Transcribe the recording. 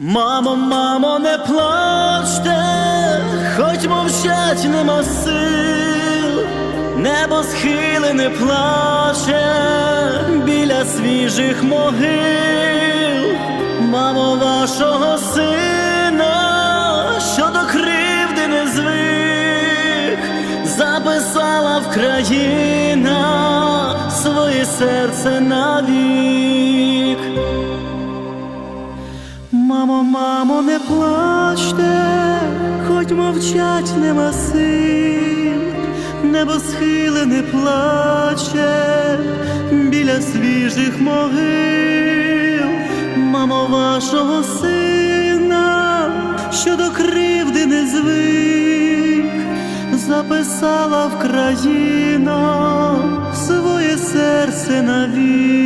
Мамо, мамо, не плачте, хоч мовчать нема сил, небо схилене плаче біля свіжих могил, мамо вашого сина, що до кривди не звик, записала в країна своє серце навік. Мамо, мамо, не плачте, хоч мовчать нема сил, небо схилене плаче біля свіжих могил, мамо вашого сина, що до кривди не звик, записала в країна своє серце навік.